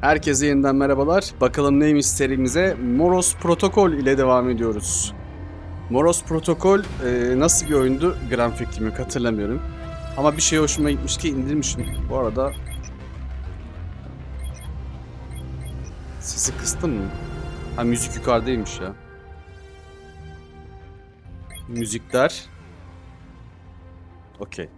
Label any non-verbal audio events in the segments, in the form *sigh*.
Herkese yeniden merhabalar. Bakalım neymiş serimize Moros Protokol ile devam ediyoruz. Moros Protokol e, nasıl bir oyundu? Gram fikrim yok hatırlamıyorum. Ama bir şey hoşuma gitmiş ki indirmişim. Bu arada... Sesi kıstım mı? Ha müzik yukarıdaymış ya. Müzikler. Okey.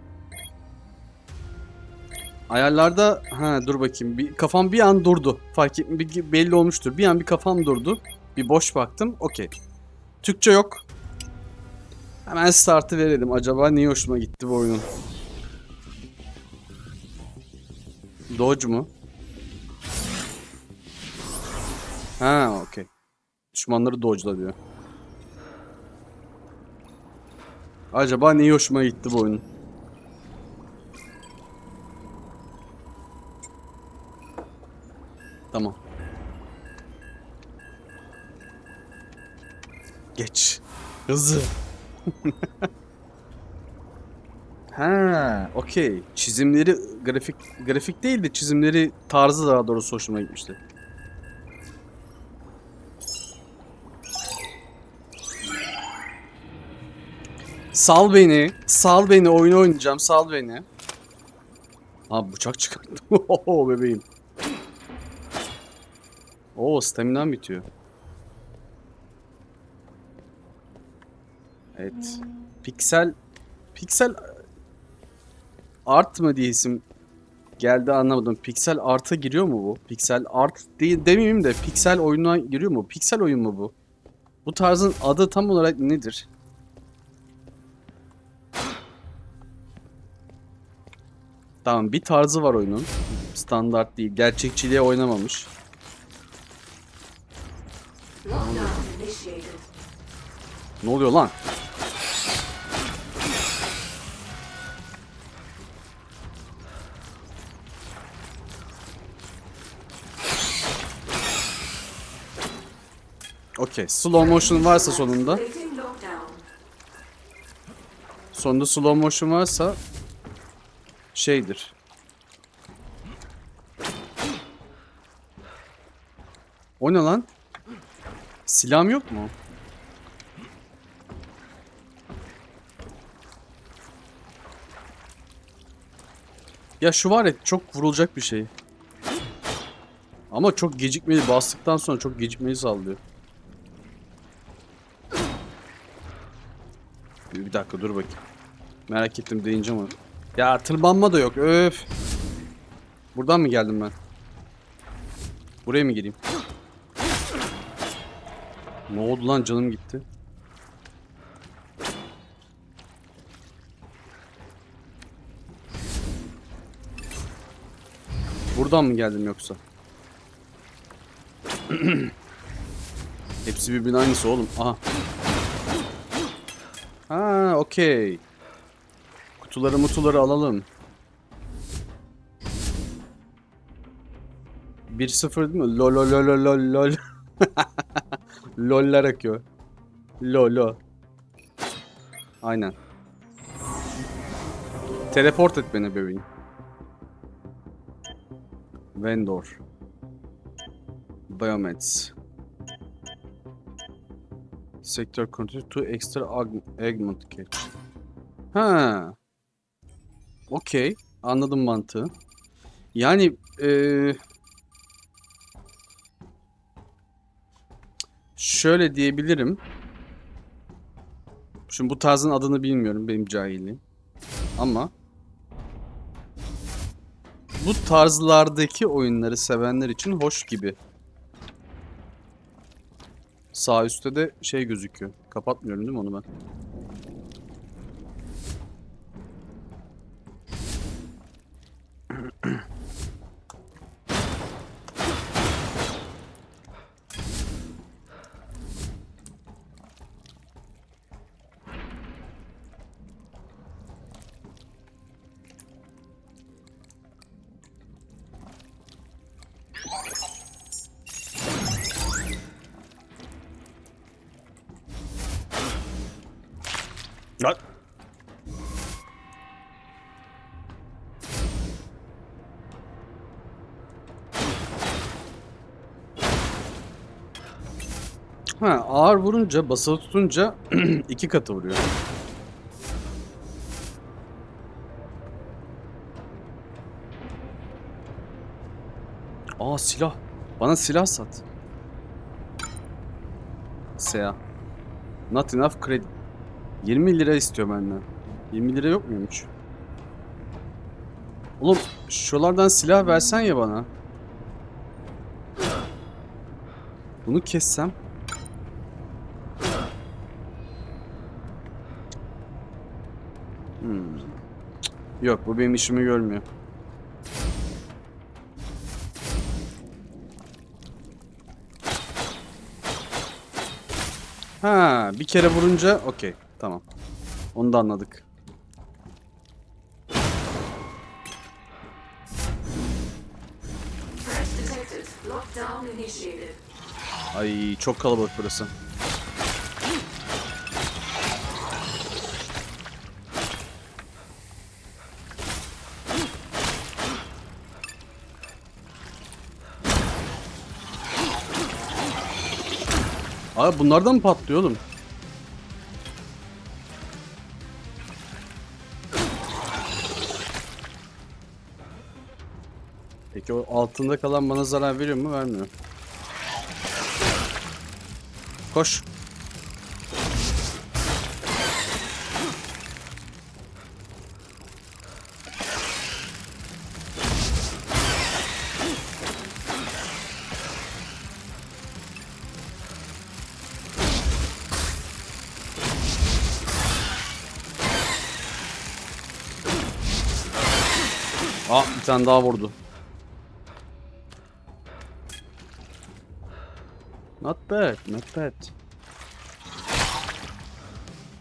Ayarlarda ha dur bakayım bir kafam bir an durdu. Fark et bir, belli olmuştur. Bir an bir kafam durdu. Bir boş baktım. Okey. Türkçe yok. Hemen startı verelim. Acaba niye hoşuma gitti bu oyunun? Dodge mu? Ha okey. Düşmanları dodge'la diyor. Acaba niye hoşuma gitti bu oyunun? Tamam. Geç. Hızlı. *laughs* ha, okey. Çizimleri grafik grafik değil de çizimleri tarzı daha doğrusu hoşuma gitmişti. Sal beni. Sal beni. Oyun oynayacağım. Sal beni. Abi bıçak çıkarttım. *laughs* Bebeğim. Oo staminam bitiyor. Evet. Piksel Piksel Art mı diye geldi anlamadım. Piksel Art'a giriyor mu bu? Piksel Art değil demeyeyim de Piksel oyununa giriyor mu? Piksel oyun mu bu? Bu tarzın adı tam olarak nedir? Tamam bir tarzı var oyunun. Standart değil. Gerçekçiliğe oynamamış. Ne oluyor lan? Okey. Slow motion varsa sonunda. Sonunda slow motion varsa şeydir. O ne lan? Silahım yok mu? Ya şu var ya çok vurulacak bir şey. Ama çok gecikmeli bastıktan sonra çok gecikmeli sallıyor. Bir dakika dur bakayım. Merak ettim deyince ama. Ya tırmanma da yok öf. Buradan mı geldim ben? Buraya mı gireyim? Ne oldu lan canım gitti. Buradan mı geldim yoksa? *clears throat* Hepsi birbirinin aynısı oğlum. Aha. Ha, okey. Kutuları mutuları alalım. 1-0 değil mi? Lol lol lol lol lol. *laughs* Loller akıyor. Lolo. Aynen. Teleport et beni bebeğim. Vendor. Biomeds. Sector control to extra aug- augment catch. Ha. Okey. Anladım mantığı. Yani eee şöyle diyebilirim. Şimdi bu tarzın adını bilmiyorum benim cahilliğim. Ama bu tarzlardaki oyunları sevenler için hoş gibi. Sağ üstte de şey gözüküyor. Kapatmıyorum değil mi onu ben? Ha ağır vurunca basılı tutunca *clears throat* iki katı vuruyor. Aa silah. Bana silah sat. Sea. Not enough credit. 20 lira istiyor benden. 20 lira yok muymuş? Oğlum şuralardan silah versen ya bana. Bunu kessem. Yok bu benim işimi görmüyor. Ha, bir kere vurunca okey. Tamam. Onu da anladık. Ay çok kalabalık burası. Abi bunlardan mı patlıyor oğlum? Peki o altında kalan bana zarar veriyor mu? Vermiyor. Koş. Bir tane daha vurdu. Not bad, not bad.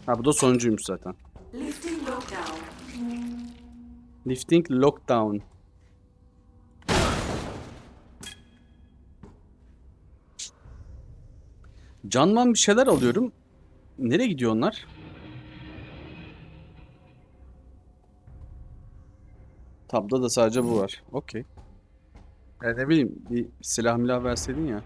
Ha bu da sonuncuymuş zaten. Lifting lockdown. Lifting lockdown. Canman bir şeyler alıyorum. Nereye gidiyor onlar? Tabda da sadece bu var. Okey. Ya ne bileyim bir silah milah verseydin ya.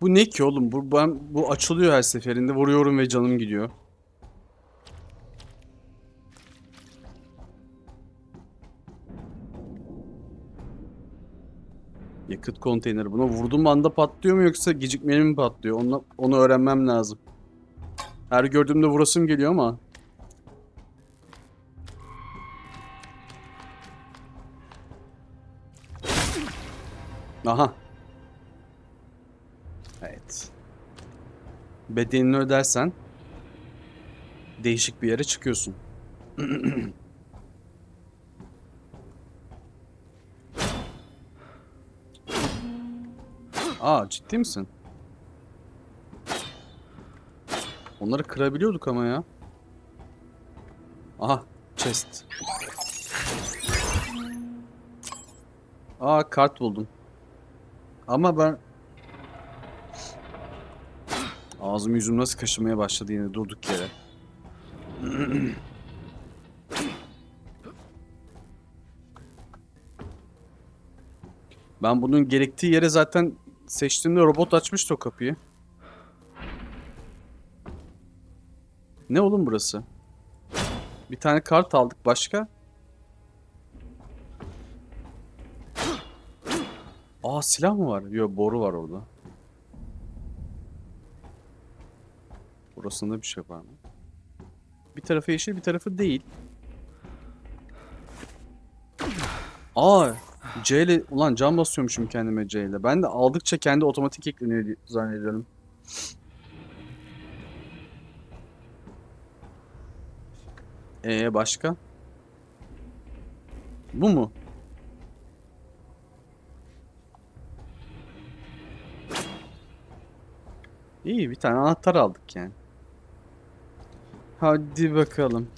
Bu ne ki oğlum? Bu, ben, bu açılıyor her seferinde. Vuruyorum ve canım gidiyor. Yakıt konteyneri. Buna vurduğum anda patlıyor mu yoksa gecikmeli mi patlıyor? Onu, onu öğrenmem lazım. Her gördüğümde vurasım geliyor ama. Aha. Evet. Bedelini ödersen değişik bir yere çıkıyorsun. *clears throat* Aa ciddi misin? Onları kırabiliyorduk ama ya. Aha chest. Aa kart buldum. Ama ben Ağzım yüzüm nasıl kaşımaya başladı yine durduk yere. Ben bunun gerektiği yere zaten seçtiğimde robot açmıştı o kapıyı. Ne oğlum burası? Bir tane kart aldık başka? Aa silah mı var? Yok boru var orada. Burasında bir şey var mı? Bir tarafı yeşil bir tarafı değil. Aa C ile ulan can basıyormuşum kendime C ile. Ben de aldıkça kendi otomatik ekleniyor zannediyorum. Ee başka? Bu mu? İyi bir tane anahtar aldık yani. Hadi bakalım.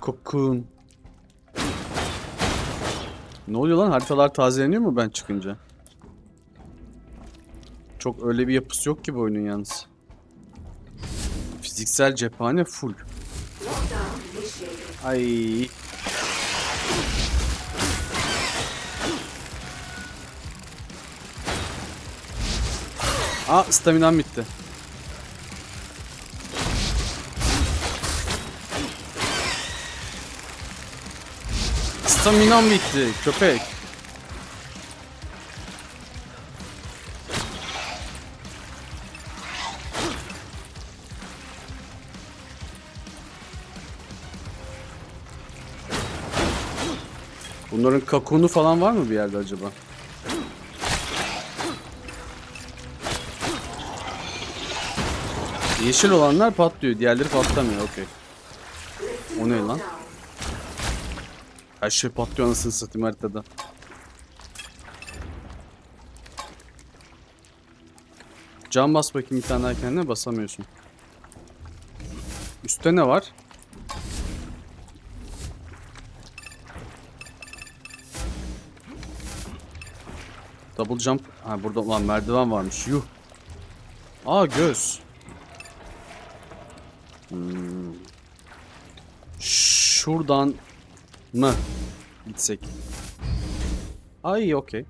Kokun. Ne oluyor lan? Haritalar tazeleniyor mu ben çıkınca? Çok öyle bir yapısı yok ki bu oyunun yalnız. Fiziksel cephane full. Ay. Aa staminam bitti. Staminam bitti köpek. Bunların kakonu falan var mı bir yerde acaba? Yeşil olanlar patlıyor, diğerleri patlamıyor. Okey. O ne lan? Her şey patlıyor anasını satayım haritada. Can bas bakayım bir tane daha kendine basamıyorsun. Üstte ne var? Double jump. Ha burada ulan merdiven varmış. Yuh. Aa göz. Hmm. Şuradan mı gitsek? Ay okey.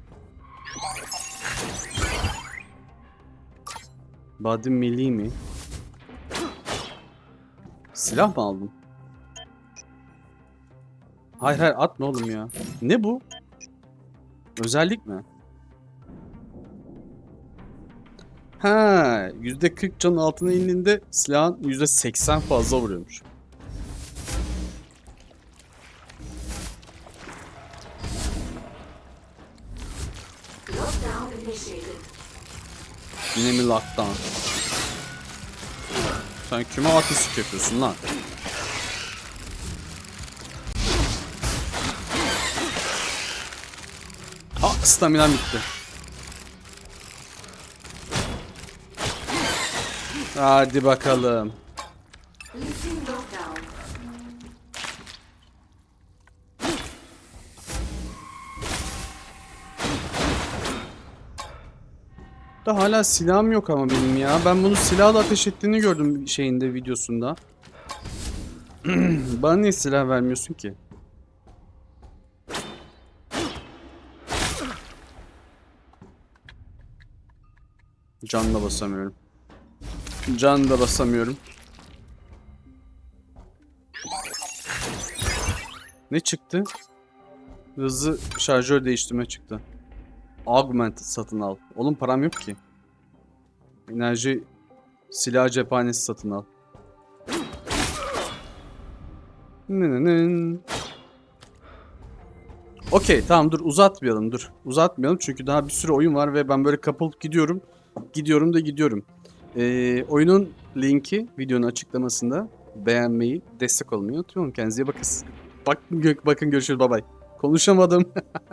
Body melee mi? Silah mı aldın? Hayır hayır atma oğlum ya. Ne bu? Özellik mi? Ha, %40 canın altına indiğinde silahın %80 fazla vuruyormuş. Yine mi lockdown? Sen kime artistik yapıyorsun lan? Ha staminam bitti. Hadi bakalım. Da hala silahım yok ama benim ya. Ben bunu silahla ateş ettiğini gördüm şeyinde videosunda. *clears throat* Bana niye silah vermiyorsun ki? Can da basamıyorum. Can da basamıyorum. Ne çıktı? Hızlı şarjör değiştirme çıktı. Augmented satın al. Oğlum param yok ki. Enerji silah cephanesi satın al. Okey tamam dur uzatmayalım dur. Uzatmayalım çünkü daha bir sürü oyun var ve ben böyle kapılıp gidiyorum. Gidiyorum da gidiyorum. Ee, oyunun linki videonun açıklamasında. Beğenmeyi, destek olmayı unutmayın. Kendinize iyi bakın. Bak, bakın görüşürüz bay bay. Konuşamadım. *laughs*